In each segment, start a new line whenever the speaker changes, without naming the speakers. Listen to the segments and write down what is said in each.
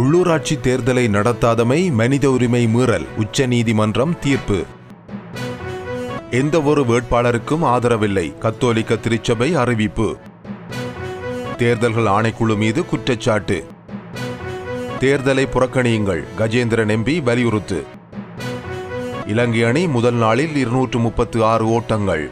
உள்ளூராட்சி தேர்தலை நடத்தாதமை மனித உரிமை மீறல். உச்சநீதிமன்றம் தீர்ப்பு. எந்த ஒரு வேட்பாளருக்கும் ஆதரவில்லை. கத்தோலிக்க திருச்சபை அறிவிப்பு. தேர்தல்கள் ஆணைக்குழு மீது குற்றச்சாட்டு. தேர்தலை புறக்கணியுங்கள். கஜேந்திரன் எம்பி வலியுறுத்து. இலங்கை அணி முதல் நாளில் இருநூற்று முப்பத்து ஆறு ஓட்டங்கள்.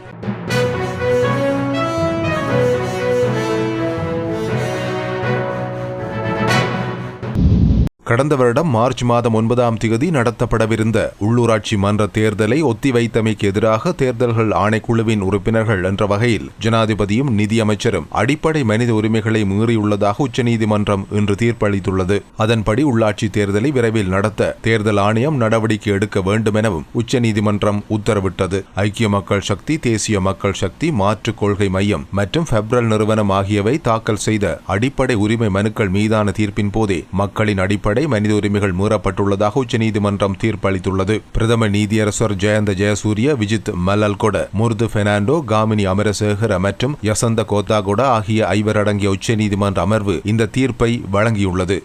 கடந்த வருடம் மார்ச் மாதம் ஒன்பதாம் தேதி நடத்தப்படவிருந்த உள்ளூராட்சி மன்ற தேர்தலை ஒத்திவைத்தமைக்கு எதிராக தேர்தல்கள் ஆணைக்குழுவின் உறுப்பினர்கள் என்ற வகையில் ஜனாதிபதியும் நிதியமைச்சரும் அடிப்படை மனித உரிமைகளை மீறியுள்ளதாக உச்சநீதிமன்றம் இன்று தீர்ப்பளித்துள்ளது. அதன்படி உள்ளாட்சி தேர்தலை விரைவில் நடத்த தேர்தல் ஆணையம் நடவடிக்கை எடுக்க வேண்டும் எனவும் உச்சநீதிமன்றம் உத்தரவிட்டது. ஐக்கிய மக்கள் சக்தி தேசிய மக்கள் சக்தி மாற்றுக் கொள்கை மையம் மற்றும் பெப்ரல் நிறுவனம் ஆகியவை தாக்கல் செய்த அடிப்படை உரிமை மனுக்கள் மீதான தீர்ப்பின் போதே மக்களின் அடிப்படை மனித உரிமைகள் மீறப்பட்டுள்ளதாக உச்சநீதிமன்றம் தீர்ப்பளித்துள்ளது. பிரதம நீதியரசர் ஜெயந்த ஜெயசூரிய விஜித் மல்லல்கொட முர்து பெர்னாண்டோ காமினி அமரசேகர மற்றும் யசந்த கோத்தாகொட ஆகிய ஐவர் அடங்கிய உச்சநீதிமன்ற அமர்வு இந்த தீர்ப்பை வழங்கியுள்ளது.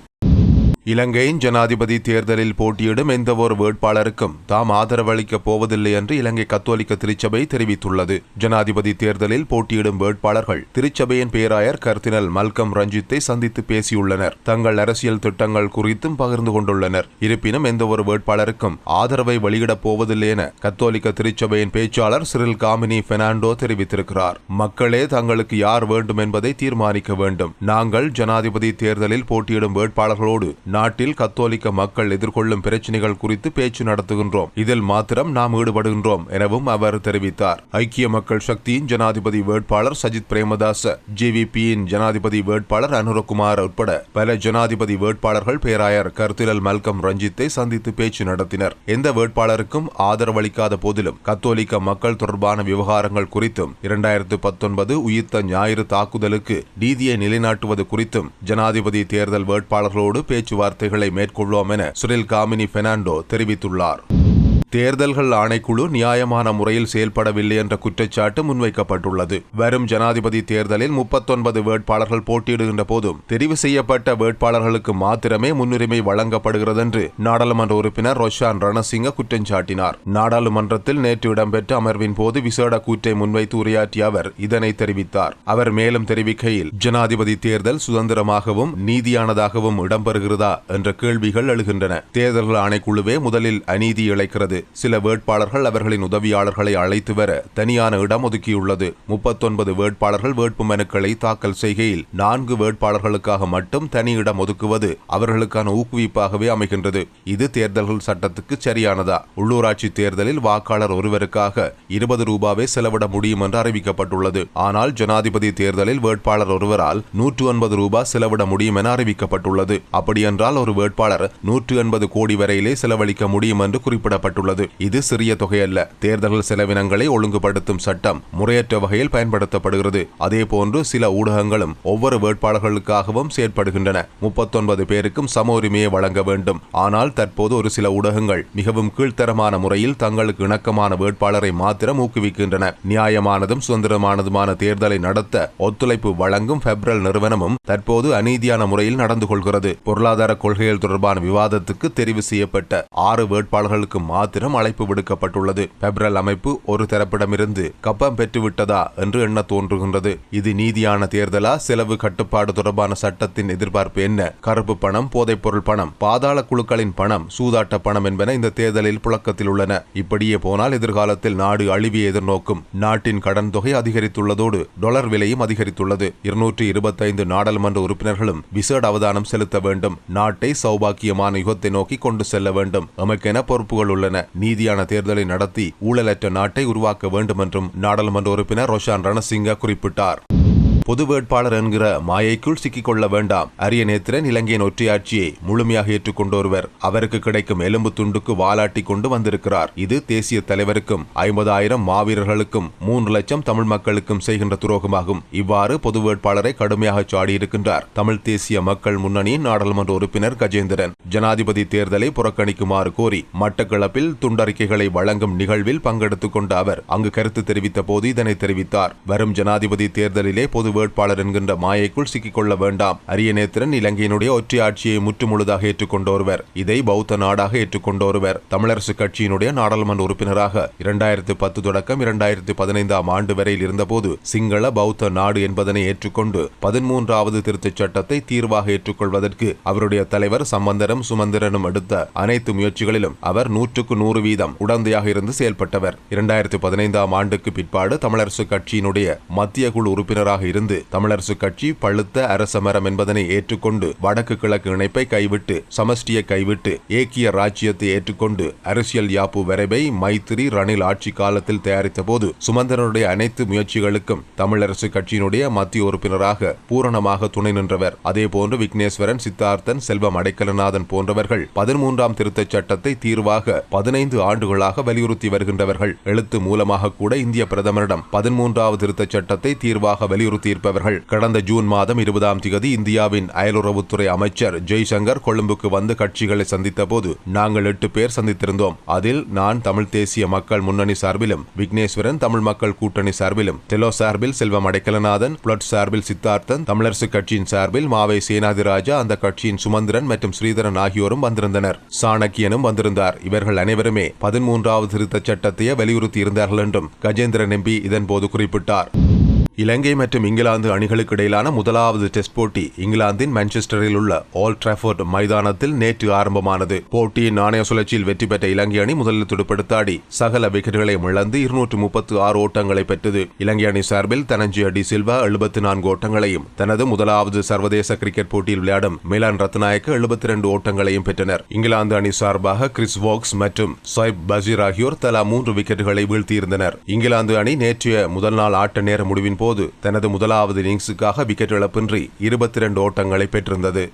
இலங்கையின் ஜனாதிபதி தேர்தலில் போட்டியிடும் எந்தவொரு வேட்பாளருக்கும் தாம் ஆதரவளிக்கப் போவதில்லை என்று இலங்கை கத்தோலிக்க திருச்சபை தெரிவித்துள்ளது. ஜனாதிபதி தேர்தலில் போட்டியிடும் வேட்பாளர்கள் திருச்சபையின் பேராயர் கர்தினல் மல்கம் ரஞ்சித்தை சந்தித்து பேசியுள்ளனர். தங்கள் அரசியல் திட்டங்கள் குறித்தும் பகிர்ந்து கொண்டுள்ளனர். இருப்பினும் எந்தவொரு வேட்பாளருக்கும் ஆதரவை வெளியிடப் போவதில்லை என கத்தோலிக்க திருச்சபையின் பேச்சாளர் சிறில் காமினி பெர்னாண்டோ தெரிவித்திருக்கிறார். மக்களே தங்களுக்கு யார் வேண்டும் என்பதை தீர்மானிக்க வேண்டும். நாங்கள் ஜனாதிபதி தேர்தலில் போட்டியிடும் வேட்பாளர்களோடு நாட்டில் கத்தோலிக்க மக்கள் எதிர்கொள்ளும் பிரச்சினைகள் குறித்து பேச்சு நடத்துகின்றோம். இதில் மாத்திரம் நாம் ஈடுபடுகின்றோம் எனவும் அவர் தெரிவித்தார். ஐக்கிய மக்கள் சக்தியின் ஜனாதிபதி வேட்பாளர் சஜித் பிரேமதாச ஜேவிபியின் ஜனாதிபதி வேட்பாளர் அனுரகுமார் உட்பட பல ஜனாதிபதி வேட்பாளர்கள் பேராயர் கருத்திலல் மல்கம் ரஞ்சித்தை சந்தித்து பேச்சு நடத்தினர். எந்த வேட்பாளருக்கும் ஆதரவளிக்காத போதிலும் கத்தோலிக்க மக்கள் தொடர்பான விவகாரங்கள் குறித்தும் இரண்டாயிரத்து பத்தொன்பது உயிர்த்த ஞாயிறு தாக்குதலுக்கு நீதியை நிலைநாட்டுவது குறித்தும் ஜனாதிபதி தேர்தல் வேட்பாளர்களோடு பேச்சுவார்த்தைகளை மேற்கொள்வோம் என சுரில் காமினி பெர்னாண்டோ தெரிவித்துள்ளார். தேர்தல்கள் ஆணைக்குழு நியாயமான முறையில் செயல்படவில்லை என்ற குற்றச்சாட்டு முன்வைக்கப்பட்டுள்ளது. வரும் ஜனாதிபதி தேர்தலில் முப்பத்தொன்பது வேட்பாளர்கள் போட்டியிடுகின்ற போதும் தெரிவு செய்யப்பட்ட வேட்பாளர்களுக்கு மாத்திரமே முன்னுரிமை வழங்கப்படுகிறது என்று நாடாளுமன்ற உறுப்பினர் ரொஷான் ரணசிங்க குற்றம் சாட்டினார். நாடாளுமன்றத்தில் நேற்று இடம்பெற்ற அமர்வின் போது விசேட கூற்றை முன்வைத்து உரையாற்றிய அவர் இதனை தெரிவித்தார். அவர் மேலும் தெரிவிக்கையில் ஜனாதிபதி தேர்தல் சுதந்திரமாகவும் நீதியானதாகவும் இடம்பெறுகிறதா? என்ற கேள்விகள் எழுகின்றன. தேர்தல்கள் ஆணைக்குழுவே முதலில் அநீதி இழைக்கிறது. சில வேட்பாளர்கள் அவர்களின் உதவியாளர்களை அழைத்து வர தனியான இடம் ஒதுக்கியுள்ளது முப்பத்தொன்பது வேட்பாளர்கள் வேட்பு மனுக்களை தாக்கல் செய்கையில் நான்கு வேட்பாளர்களுக்காக மட்டும் தனி இடம் ஒதுக்குவது அவர்களுக்கான ஊக்குவிப்பாகவே அமைகின்றது. இது தேர்தல்கள் சட்டத்துக்கு சரியானதா? உள்ளூராட்சி தேர்தலில் வாக்காளர் ஒருவருக்காக இருபது ரூபாவே செலவிட முடியும் என்று அறிவிக்கப்பட்டுள்ளது. ஆனால் ஜனாதிபதி தேர்தலில் வேட்பாளர் ஒருவரால் நூற்று ஒன்பது ரூபாய் செலவிட முடியும் என அறிவிக்கப்பட்டுள்ளது. அப்படியென்றால் ஒரு வேட்பாளர் நூற்று எண்பது கோடி வரையிலே செலவழிக்க முடியும் என்று குறிப்பிடப்பட்டுள்ளது. இது சிறிய தொகையல்ல. தேர்தல் செலவினங்களை ஒழுங்குபடுத்தும் சட்டம் முறையற்ற வகையில் பயன்படுத்தப்படுகிறது. அதேபோன்று சில ஊடகங்களும் ஒவ்வொரு வேட்பாளர்களுக்காகவும் செயற்படுகின்றன. முப்பத்தொன்பது பேருக்கும் சம உரிமையை வழங்க வேண்டும். ஆனால் தற்போது ஒரு சில ஊடகங்கள் மிகவும் கீழ்த்தரமான முறையில் தங்களுக்கு இணக்கமான வேட்பாளரை மாத்திரம் ஊக்குவிக்கின்றன. நியாயமானதும் சுதந்திரமானதுமான தேர்தலை நடத்த ஒத்துழைப்பு வழங்கும் பெப்ரல் நிறுவனமும் தற்போது அநீதியான முறையில் நடந்து கொள்கிறது. பொருளாதார கொள்கைகள் தொடர்பான விவாதத்துக்கு தெரிவு செய்யப்பட்ட ஆறு வேட்பாளர்களுக்கு மாத்திரம் அழைப்பு விடுக்கப்பட்டுள்ளது. பெப்ரல் அமைப்பு ஒரு தரப்பிடமிருந்து கப்பம் பெற்றுவிட்டதா என்று எண்ண தோன்றுகின்றது. இது நீதியான தேர்தலா செலவு கட்டுப்பாடு தொடர்பான சட்டத்தின் எதிர்பார்ப்பு என்ன? கருப்பு பணம் போதைப்பொருள் பணம் பாதாள குழுக்களின் பணம் சூதாட்ட பணம் என்பன இந்த தேர்தலில் புழக்கத்தில் உள்ளன. இப்படியே போனால் எதிர்காலத்தில் நாடு அழிவியை எதிர்நோக்கும். நாட்டின் கடன் தொகை அதிகரித்துள்ளதோடு டொலர் விலையும் அதிகரித்துள்ளது. இருநூற்றி இருபத்தைந்து நாடாளுமன்ற உறுப்பினர்களும் விசேட அவதானம் செலுத்த வேண்டும். நாட்டை சௌபாக்கியமான யுகத்தை நோக்கி கொண்டு செல்ல வேண்டும். எமக்கென பொறுப்புகள் உள்ளன. நீதியான தேர்தலை நடத்தி ஊழலற்ற நாட்டை உருவாக்க வேண்டும் என்றும் நாடாளுமன்ற உறுப்பினர் ரோஷான் ரணசிங்க குறிப்பிட்டார். பொது வேட்பாளர் என்கிற மாயைக்குள் சிக்கிக்கொள்ள வேண்டாம். அரிய நேத்திரன் இலங்கையின் ஒற்றையாட்சியை முழுமையாக ஏற்றுக்கொண்டோருவர். அவருக்கு கிடைக்கும் எலும்பு துண்டுக்கு வாலாட்டி கொண்டு வந்திருக்கிறார். இது தேசிய தலைவருக்கும் ஐம்பதாயிரம் மாவீரர்களுக்கும் மூன்று லட்சம் தமிழ் மக்களுக்கும் செய்கின்ற துரோகமாகும். இவ்வாறு பொது வேட்பாளரை கடுமையாக சாடியிருக்கின்றார். தமிழ் தேசிய மக்கள் முன்னணியின் நாடாளுமன்ற உறுப்பினர் கஜேந்திரன். ஜனாதிபதி தேர்தலை புறக்கணிக்குமாறு கோரி மட்டக்களப்பில் துண்டறிக்கைகளை வழங்கும் நிகழ்வில் பங்கெடுத்துக் கொண்ட அவர் அங்கு கருத்து தெரிவித்த போது இதனை தெரிவித்தார். வரும் ஜனாதிபதி தேர்தலிலே பொது வேட்பாளர் என்கின்ற மாயைக்குள் சிக்கிக்கொள்ள வேண்டாம். அரியநேத்திரன் இலங்கையினுடைய ஒற்றை ஆட்சியை முற்றுமுழுதாக ஏற்றுக்கொண்டோருவர் இதை பௌத்த நாடாக ஏற்றுக்கொண்டோருவர் தமிழரசு கட்சியினுடைய நாடாளுமன்ற உறுப்பினராக இரண்டாயிரத்து பத்து தொடக்கம் இரண்டாயிரத்து பதினைந்தாம் ஆண்டு வரையில் இருந்தபோது சிங்கள பௌத்த நாடு என்பதனை ஏற்றுக்கொண்டு பதிமூன்றாவது திருத்தச் சட்டத்தை தீர்வாக ஏற்றுக்கொள்வதற்கு அவருடைய தலைவர் சம்பந்தரும் சுமந்திரனும் எடுத்த அனைத்து முயற்சிகளிலும் அவர் நூற்றுக்கு நூறு வீதம் உடந்தையாக இருந்து செயல்பட்டவர். இரண்டாயிரத்து பதினைந்தாம் ஆண்டுக்கு பிற்பாடு தமிழரசு கட்சியினுடைய மத்திய குழு உறுப்பினராக இருந்து தமிழரசு கட்சி பழுத்த அரச மரம் என்பதனை ஏற்றுக்கொண்டு வடக்கு கிழக்கு இணைப்பை கைவிட்டு சமஷ்டியை கைவிட்டு ஏக்கிய ராஜ்யத்தை ஏற்றுக்கொண்டு அரசியல் யாப்பு வரைவை மைத்திரி ரணில் ஆட்சி காலத்தில் தயாரித்த போது சுமந்திரனுடைய அனைத்து முயற்சிகளுக்கும் தமிழரசு கட்சியினுடைய மத்திய உறுப்பினராக பூரணமாக துணை நின்றவர். அதேபோன்று விக்னேஸ்வரன் சித்தார்த்தன் செல்வம் அடைக்கலநாதன் போன்றவர்கள் பதிமூன்றாம் திருத்தச் சட்டத்தை தீர்வாக பதினைந்து ஆண்டுகளாக வலியுறுத்தி வருகின்றவர்கள். எழுத்து மூலமாக கூட இந்திய பிரதமரிடம் பதிமூன்றாவது திருத்தச் சட்டத்தை தீர்வாக வலியுறுத்தி வலியுறுத்தியிருப்பவர்கள் கடந்த ஜூன் மாதம் இருபதாம் திகதி இந்தியாவின் அயலுறவுத்துறை அமைச்சர் ஜெய்சங்கர் கொழும்புக்கு வந்து கட்சிகளை சந்தித்த போது நாங்கள் எட்டு பேர் சந்தித்திருந்தோம். அதில் நான் தமிழ் தேசிய மக்கள் முன்னணி சார்பிலும் விக்னேஸ்வரன் தமிழ் மக்கள் கூட்டணி சார்பிலும் டெலோ சார்பில் செல்வம் அடைக்கலநாதன் புலட் சார்பில் சித்தார்த்தன் தமிழரசு கட்சியின் சார்பில் மாவை சேனாதிராஜா அந்த கட்சியின் சுமந்திரன் மற்றும் ஸ்ரீதரன் ஆகியோரும் வந்திருந்தனர். சாணக்கியனும் வந்திருந்தார். இவர்கள் அனைவருமே பதிமூன்றாவது திருத்தச் சட்டத்தையே வலியுறுத்தி இருந்தார்கள் என்றும் கஜேந்திரன் எம்பி இதன்போது குறிப்பிட்டார். இலங்கை மற்றும் இங்கிலாந்து அணிகளுக்கு இடையிலான முதலாவது டெஸ்ட் போட்டி இங்கிலாந்தின் மான்செஸ்டரில் உள்ள ஆல் ட்ராஃபோர்ட் மைதானத்தில் நேற்று ஆரம்பமானது. போட்டியின் நாணய சுழற்சியில் வெற்றி பெற்ற இலங்கை அணி முதலில் துடுப்படுத்தாடி சகல விக்கெட்டுகளையும் இழந்து இருநூற்று முப்பத்து ஆறு ஓட்டங்களை பெற்றது. இலங்கை அணி சார்பில் தனஞ்சி அடி சில்வா எழுபத்தி நான்கு ஓட்டங்களையும் தனது முதலாவது சர்வதேச கிரிக்கெட் போட்டியில் விளையாடும் மிலான் ரத்நாயக்கு எழுபத்தி இரண்டு ஓட்டங்களையும் பெற்றனர். இங்கிலாந்து அணி சார்பாக கிறிஸ் வாக்ஸ் மற்றும் சைப் பசீர் ஆகியோர் தலா மூன்று விக்கெட்டுகளை வீழ்த்தியிருந்தனர். இங்கிலாந்து அணி நேற்றைய முதல் நாள் ஆட்ட நேர முடிவின் போது தனது முதலாவது இன்னிங்ஸுக்காக விக்கெட் இழப்பின்றி இருபத்தி இரண்டு ஓட்டங்களை பெற்றிருந்தது.